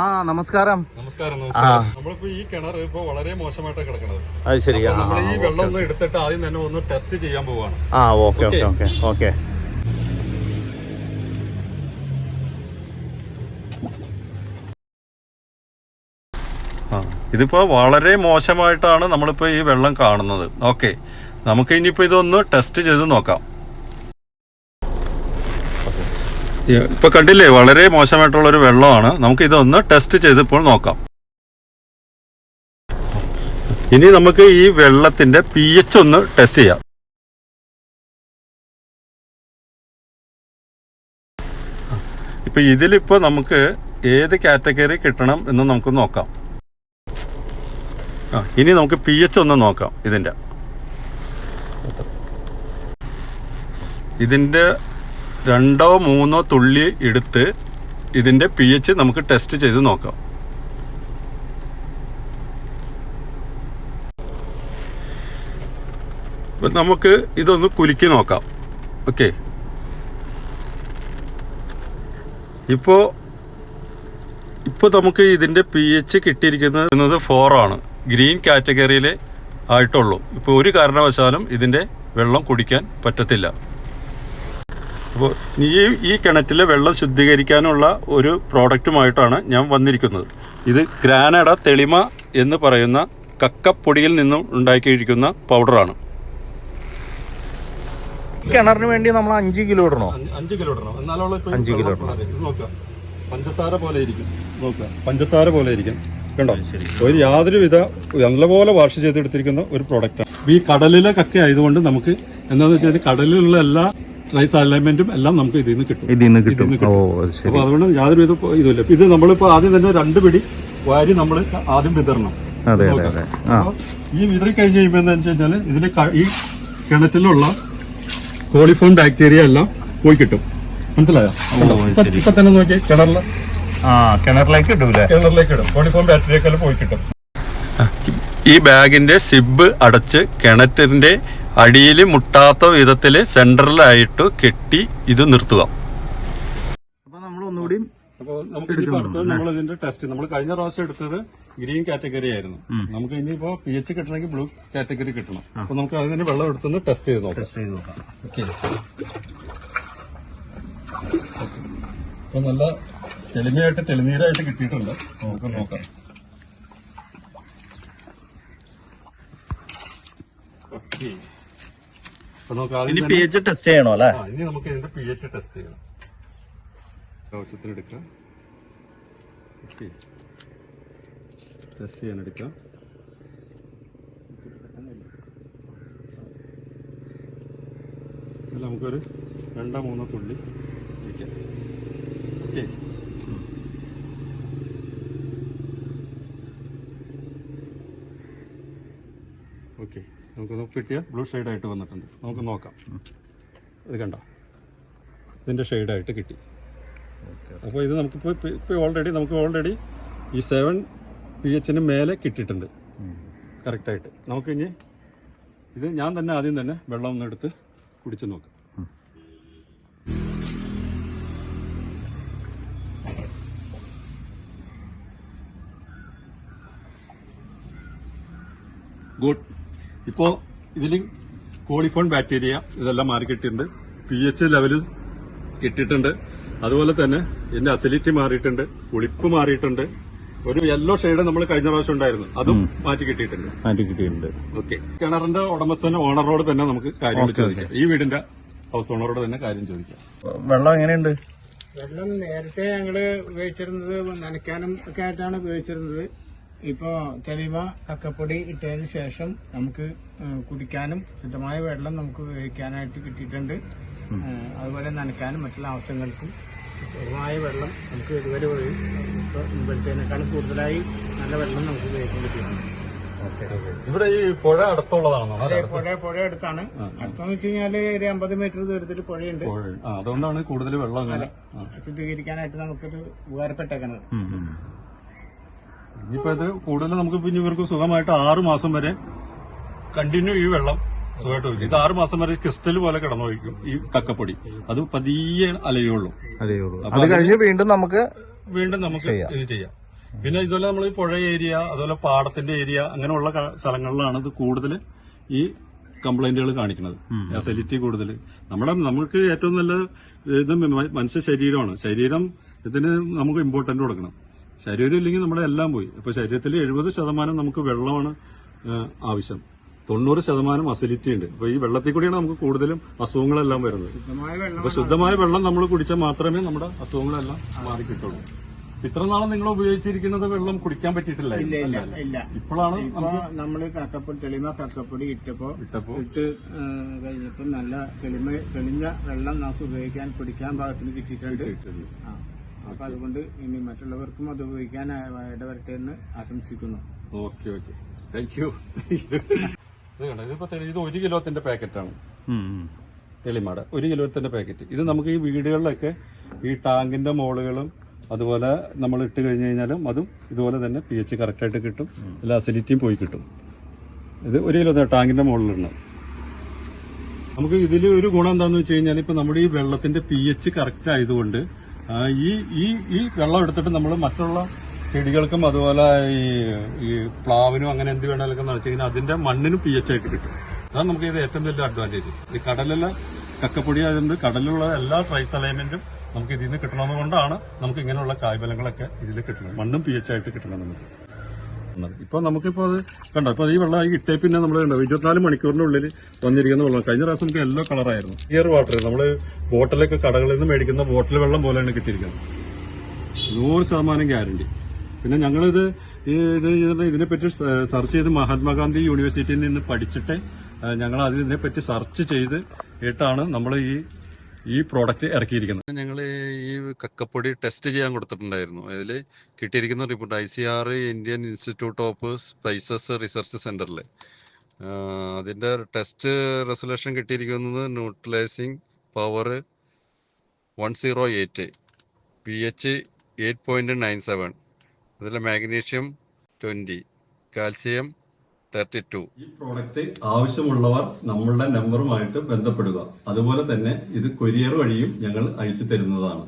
ആ നമസ്കാരം. നമസ്കാരം നമസ്കാരം. നമ്മളിപ്പോ ഈ കിണർ ഇപ്പൊ വളരെ മോശമായിട്ട് കിടക്കുന്നത് അത് ശരി നമ്മൾ ഈ വെള്ളം ഒന്ന് എടുത്തിട്ട് ആദ്യം തന്നെ ഒന്ന് ടെസ്റ്റ് ചെയ്യാൻ പോവാണ്. ആ ഓക്കെ ഓക്കെ? ഓക്കെ ഓക്കെ ഇതിപ്പോ വളരെ മോശമായിട്ടാണ് നമ്മളിപ്പോ ഈ വെള്ളം കാണുന്നത്. ഓക്കെ. നമുക്ക് ഇനിയിപ്പോ ഇതൊന്ന് ടെസ്റ്റ് ചെയ്ത് നോക്കാം. ഇപ്പൊ കണ്ടില്ലേ വളരെ മോശമായിട്ടുള്ള ഒരു വെള്ളമാണ്. നമുക്ക് ഇതൊന്ന് ടെസ്റ്റ് ചെയ്തപ്പോൾ നോക്കാം. ഇനി നമുക്ക് ഈ വെള്ളത്തിന്റെ പി എച്ച് ഒന്ന് ടെസ്റ്റ് ചെയ്യാം. ഇപ്പൊ ഇതിലിപ്പോ നമുക്ക് ഏത് കാറ്റഗറി കിട്ടണം എന്ന് നമുക്ക് നോക്കാം. ആ ഇനി നമുക്ക് പി എച്ച് ഒന്ന് നോക്കാം ഇതിന്റെ ഇതിന്റെ രണ്ടോ മൂന്നോ തുള്ളി എടുത്ത് ഇതിന്റെ പി എച്ച് നമുക്ക് ടെസ്റ്റ് ചെയ്ത് നോക്കാം. അപ്പം നമുക്ക് ഇതൊന്ന് കുലുക്കി നോക്കാം. ഓക്കെ ഇപ്പോൾ ഇപ്പോൾ നമുക്ക് ഇതിന്റെ പി എച്ച് കിട്ടിയിരിക്കുന്നത് ഫോർ ആണ്. ഗ്രീൻ കാറ്റഗറിയിലെ ആയിട്ടുള്ളൂ. ഇപ്പോൾ ഒരു കാരണവശാലും ഇതിന്റെ വെള്ളം കുടിക്കാൻ പറ്റത്തില്ല. അപ്പോൾ ഈ ഈ കിണറ്റിലെ വെള്ളം ശുദ്ധീകരിക്കാനുള്ള ഒരു പ്രോഡക്റ്റുമായിട്ടാണ് ഞാൻ വന്നിരിക്കുന്നത്. ഇത് ഗ്രാനഡ തെളിമ എന്ന് പറയുന്ന കക്കപ്പൊടിയിൽ നിന്നും ഉണ്ടാക്കിയിരിക്കുന്ന പൗഡറാണ്. കിണറിന് വേണ്ടി നമ്മൾ അഞ്ച് കിലോ ഇടണോ? അഞ്ച് കിലോ ഇടണം. എന്നാലുള്ള അഞ്ച് കിലോ ഇടണം. നോക്കുക പഞ്ചസാര പോലെ ഇരിക്കും. നോക്കുക പഞ്ചസാര പോലെ ഇരിക്കും. കണ്ടോ? ഒരു യാതൊരുവിധ നല്ലപോലെ വാഷ് ചെയ്തെടുത്തിരിക്കുന്ന ഒരു പ്രോഡക്റ്റാണ് ഈ കടലിലെ കക്ക ആയതുകൊണ്ട് നമുക്ക് എന്താണെന്ന് വെച്ചാൽ കടലിലുള്ള എല്ലാ റൈസ് അലൈൻമെന്റും എല്ലാം നമുക്ക് ഇതിൽ നിന്ന് കിട്ടും. ഇതിൽ നിന്ന് കിട്ടും. അപ്പോൾ ഓ ശരി. അപ്പൊ അതുകൊണ്ട് യാതൊരു വിധ ഇതുമില്ല. ഇപ്പൊ ഇത് നമ്മളിപ്പോ ആദ്യം തന്നെ രണ്ട് പിടി വാരി നമ്മൾ ആദ്യം വിതരണം അതെ അതെ അതെ. ആ. ഈ വിതറി കഴിഞ്ഞ് കഴിയുമ്പോൾ എന്താ വെച്ച് കഴിഞ്ഞാൽ ഇതിൽ ഈ കിണറ്റിലുള്ള കോളിഫോം ബാക്ടീരിയ എല്ലാം പോയി കിട്ടും. മനസ്സിലായോ? ഇപ്പൊ- ഇപ്പൊ തന്നെ നോക്കി കിണറിൽ കിണറിലേക്ക് ഇടൂലേ കിണറിലേക്ക് ഇടും. കോളിഫോം ബാക്ടീരിയ ഒക്കെ പോയി കിട്ടും. ഈ ബാഗിന്റെ സിബ് അടച്ച് കിണറ്റിന്റെ അടിയിൽ മുട്ടാത്ത വിധത്തിൽ സെന്ററിലായിട്ട് കെട്ടി ഇത് നിർത്തുക. അപ്പോൾ നമ്മൾ ഒന്നുകൂടി അപ്പോൾ നമുക്ക് ഇനി അടുത്തത് നമ്മൾ ഇതിന്റെ ടെസ്റ്റ് നമ്മൾ കഴിഞ്ഞ പ്രാവശ്യം എടുത്തത് ഗ്രീൻ കാറ്റഗറി ആയിരുന്നു. നമുക്ക് ഇനിയിപ്പോ പി എച്ച് കിട്ടണമെങ്കിൽ ബ്ലൂ കാറ്റഗറി കിട്ടണം. അപ്പൊ നമുക്ക് അതിന് വെള്ളം എടുത്തൊന്ന് ടെസ്റ്റ് ചെയ്ത് നോക്കാം. ടെസ്റ്റ് ചെയ്ത് നോക്കാം. അപ്പൊ നല്ല തെളിമയായിട്ട് തെളിനീരായിട്ട് കിട്ടിയിട്ടുണ്ട്. നമുക്ക് നോക്കാം. അപ്പൊ നമുക്ക് ഇനി പി എച്ച് ടെസ്റ്റ് ചെയ്യണോ അല്ലേ? ആ, ഇനി നമുക്ക് ഇതിന്റെ പി എച്ച് ടെസ്റ്റ് ചെയ്യണം. ആവശ്യത്തിന് എടുക്കാം ഓക്കെ. ടെസ്റ്റ് ചെയ്യാൻ എടുക്കാം ഇതിൽ നമുക്കൊരു രണ്ടോ മൂന്നോ തുള്ളി ഒഴിക്കാം ഓക്കെ. ഓക്കെ. നമുക്ക് നോക്കി കിട്ടിയ ബ്ലൂ ആയിട്ട് വന്നിട്ടുണ്ട്. നമുക്ക് നോക്കാം. ഇത് കണ്ട? ഇതിന്റെ ഷെയ്ഡായിട്ട് കിട്ടി. അപ്പോൾ ഇത് നമുക്കിപ്പോൾ ഇപ്പോൾ ഓൾറെഡി നമുക്ക് ഓൾറെഡി ഈ സെവൻ പി എച്ചിന് മേലെ കിട്ടിയിട്ടുണ്ട്. കറക്റ്റായിട്ട് നമുക്കിനി ഇത് ഞാൻ തന്നെ ആദ്യം തന്നെ വെള്ളം ഒന്ന് എടുത്ത് കുടിച്ച് നോക്കാം. ഗുഡ് ഇപ്പോൾ ഇതിൽ കോളിഫോൺ ബാക്ടീരിയ ഇതെല്ലാം മാറി കിട്ടിയിട്ടുണ്ട് പി എച്ച് ലെവൽ കിട്ടിയിട്ടുണ്ട്. അതുപോലെ തന്നെ ഇതിന്റെ അസിഡിറ്റി മാറിയിട്ടുണ്ട്. പുളിപ്പ് മാറിയിട്ടുണ്ട്. ഒരു യെല്ലോ ഷെയ്ഡ് നമ്മൾ കഴിഞ്ഞ പ്രാവശ്യം ഉണ്ടായിരുന്നു. അതും മാറ്റി കിട്ടിയിട്ടുണ്ട് മാറ്റി കിട്ടിയിട്ടുണ്ട് ഓക്കെ കിണറിന്റെ ഉടമസ്ഥന് ഓണറോട് തന്നെ നമുക്ക് കാര്യം ചോദിക്കാം. ഈ വീടിന്റെ ഹൗസ് ഓണറോട് തന്നെ കാര്യം ചോദിക്കാം. വെള്ളം എങ്ങനെയുണ്ട്? വെള്ളം നേരത്തെ ഞങ്ങൾ ഉപയോഗിച്ചിരുന്നത് നനയ്ക്കാനും ഒക്കെ ആയിട്ടാണ് ഉപയോഗിച്ചിരുന്നത്. ഇപ്പോ തെളിവ കക്കപ്പൊടി ഇട്ടതിന് ശേഷം നമുക്ക് കുടിക്കാനും ശുദ്ധമായ വെള്ളം നമുക്ക് ഉപയോഗിക്കാനായിട്ട് കിട്ടിയിട്ടുണ്ട്. അതുപോലെ നനയ്ക്കാനും മറ്റുള്ള ആവശ്യങ്ങൾക്കും ശുദ്ധമായ വെള്ളം നമുക്ക് ഇതുവരെ പോയി. ഇപ്പൊ മുമ്പത്തേനേക്കാളും കൂടുതലായി നല്ല വെള്ളം നമുക്ക് ഉപയോഗിക്കാൻ പറ്റിയിട്ടുണ്ട്. ഇവിടെ ഈ പുഴ അടുത്തുള്ളതാണോ? അതെ പുഴ പുഴ അടുത്താണ്. അടുത്തെന്ന് വെച്ച് കഴിഞ്ഞാൽ ഒരു അമ്പത് മീറ്റർ ദൂരത്തിൽ പുഴയുണ്ട്. അതുകൊണ്ടാണ് കൂടുതൽ വെള്ളം. ശുദ്ധീകരിക്കാനായിട്ട് നമുക്കൊരു ഉപകാരപ്പെട്ടേക്കണത്. ഉം, ഉം. ഇനിയിപ്പോ ഇത് കൂടുതൽ നമുക്ക് പിന്നെ ഇവർക്ക് സുഖമായിട്ട് ആറു മാസം വരെ കണ്ടിന്യൂ ഈ വെള്ളം സുഖമായിട്ട് ഒഴിക്കും. ഇത് ആറു മാസം വരെ ക്രിസ്റ്റൽ പോലെ കിടന്നൊഴിക്കും ഈ കക്കപ്പൊടി. അത് പതിയെ അലയുള്ളൂ. അതേ കഴിഞ്ഞ് വീണ്ടും നമുക്ക് വീണ്ടും നമുക്ക് ഇത് ചെയ്യാം. പിന്നെ ഇതുപോലെ നമ്മൾ ഈ പുഴ ഏരിയ അതുപോലെ പാടത്തിന്റെ ഏരിയ അങ്ങനെയുള്ള സ്ഥലങ്ങളിലാണ് ഇത് കൂടുതൽ ഈ കംപ്ലൈന്റുകൾ കാണിക്കുന്നത്. അസിഡിറ്റി കൂടുതൽ. നമ്മുടെ നമുക്ക് ഏറ്റവും നല്ല ഇത് മനുഷ്യ ശരീരമാണ്. ശരീരം ഇതിന് നമുക്ക് ഇമ്പോർട്ടന്റ് കൊടുക്കണം. ശരീരം ഇല്ലെങ്കിൽ നമ്മുടെ എല്ലാം പോയി. അപ്പൊ ശരീരത്തിൽ എഴുപത് ശതമാനം നമുക്ക് വെള്ളമാണ് ആവശ്യം. തൊണ്ണൂറ് ശതമാനം അസിഡിറ്റി ഉണ്ട്. അപ്പൊ ഈ വെള്ളത്തിൽ കൂടിയാണ് നമുക്ക് കൂടുതലും അസുഖങ്ങളെല്ലാം വരുന്നത്. അപ്പൊ ശുദ്ധമായ വെള്ളം നമ്മൾ കുടിച്ചാൽ മാത്രമേ നമ്മുടെ അസുഖങ്ങളെല്ലാം മാറി കിട്ടുള്ളൂ ഇത്ര നാളും നിങ്ങൾ ഉപയോഗിച്ചിരിക്കുന്നത് വെള്ളം കുടിക്കാൻ പറ്റിയിട്ടില്ല. ഇല്ല ഇപ്പോഴാണ് ഇപ്പൊ നമ്മൾ കക്കപ്പൊടി തെളിമ കക്കപ്പൊടി ഇട്ടപ്പോ ഇട്ടപ്പോ ഇട്ട് ആ, കഴിഞ്ഞപ്പോ നല്ല തെളിമ തെളിഞ്ഞ വെള്ളം നമുക്ക് ഉപയോഗിക്കാൻ കുടിക്കാൻ ഭാഗത്തിന് കിട്ടിയിട്ടുണ്ട്. അപ്പൊ അതുകൊണ്ട് ഇനി മറ്റുള്ളവർക്കും അത് ഉപയോഗിക്കാൻ ഇടവരട്ടെ എന്ന് ആശംസിക്കുന്നു. Okay okay. താങ്ക് യു ഇത് കണ്ടോ? ഇതിപ്പോ ഇത് ഒരു കിലോത്തിന്റെ പാക്കറ്റാണ്. തെളിമാട്. ഒരു കിലോത്തിന്റെ പാക്കറ്റ്. ഇത് നമുക്ക് ഈ വീടുകളിലൊക്കെ ഈ ടാങ്കിന്റെ മോളുകളും അതുപോലെ നമ്മൾ ഇട്ട് കഴിഞ്ഞ് കഴിഞ്ഞാലും അതും ഇതുപോലെ തന്നെ പി എച്ച് കറക്റ്റായിട്ട് കിട്ടും. എല്ലാ അസിഡിറ്റിയും പോയി കിട്ടും. ഇത് ഒരു കിലോ ടാങ്കിന്റെ മുകളിലിടണം നമുക്ക് ഇതിൽ ഒരു ഗുണം എന്താണെന്ന് വെച്ച് കഴിഞ്ഞാൽ ഇപ്പൊ നമ്മുടെ ഈ വെള്ളത്തിന്റെ പി എച്ച് കറക്റ്റ് ആയതുകൊണ്ട് ഈ ഈ ഈ വെള്ളം എടുത്തിട്ട് നമ്മൾ മറ്റുള്ള ചെടികൾക്കും അതുപോലെ ഈ ഈ പ്ലാവിനും അങ്ങനെ എന്ത് വേണമെങ്കിലും നിറച്ചു കഴിഞ്ഞാൽ അതിന്റെ മണ്ണിനും പി എച്ച് ആയിട്ട് കിട്ടും. അതാണ് നമുക്ക് ഇത് ഏറ്റവും വലിയ അഡ്വാന്റേജ് ഈ കടലിലെ കക്കപ്പൊടി ആയതുകൊണ്ട് കടലിലുള്ള എല്ലാ ട്രൈസ് അലൈൻമെന്റും നമുക്ക് ഇതിൽ നിന്ന് കിട്ടണമെന്നുകൊണ്ടാണ് നമുക്ക് ഇങ്ങനെയുള്ള കായ്ഫലങ്ങളൊക്കെ ഇതിൽ കിട്ടുന്നത്. മണ്ണും പി എച്ച് ആയിട്ട് കിട്ടണം നമുക്ക്. ഉള്ളത്. ഇപ്പൊ നമുക്കിപ്പോ അത് കണ്ടോ? ഇപ്പൊ ഈ വെള്ളം ഇട്ടേ പിന്നെ നമ്മൾ കണ്ടോ? ഇരുപത്തിനാല് മണിക്കൂറിനുള്ളിൽ വന്നിരിക്കുന്ന വെള്ളം. കഴിഞ്ഞ പ്രാവശ്യം നമുക്ക് യെല്ലോ കളറായിരുന്നു ഇയർ വാട്ടർ നമ്മൾ ബോട്ടിലൊക്കെ കടകളിൽ നിന്ന് മേടിക്കുന്ന ബോട്ടിൽ വെള്ളം പോലെയാണ് കിട്ടിയിരിക്കുന്നത്. നൂറ് ശതമാനം ഗ്യാരണ്ടി. പിന്നെ ഞങ്ങളിത് ഇത് ഇതിനെ- ഇതിനെപ്പറ്റി സെർച്ച് ചെയ്ത് മഹാത്മാഗാന്ധി യൂണിവേഴ്സിറ്റിയിൽ നിന്ന് പഠിച്ചിട്ട് ഞങ്ങൾ അതിനെപ്പറ്റി സെർച്ച് ചെയ്ത് ഇട്ടാണ് നമ്മൾ ഈ ഈ പ്രോഡക്റ്റ് ഇറക്കിയിരിക്കുന്നത്. ഞങ്ങൾ ഈ കക്കപ്പൊടി ടെസ്റ്റ് ചെയ്യാൻ കൊടുത്തിട്ടുണ്ടായിരുന്നു. അതിൽ കിട്ടിയിരിക്കുന്ന report I C R Indian institute of spices research സെന്ററിൽ അതിന്റെ ടെസ്റ്റ് റെസൊല്യൂഷൻ കിട്ടിയിരിക്കുന്നത് neutralising power one zero eight P H eight point nine seven അതിൽ magnesium twenty calcium thirty two ഈ പ്രോഡക്റ്റ് ആവശ്യമുള്ളവർ നമ്മളുടെ നമ്പറുമായിട്ട് ബന്ധപ്പെടുക. അതുപോലെ തന്നെ ഇത് കൊരിയർ വഴിയും ഞങ്ങൾ അയച്ചു തരുന്നതാണ്.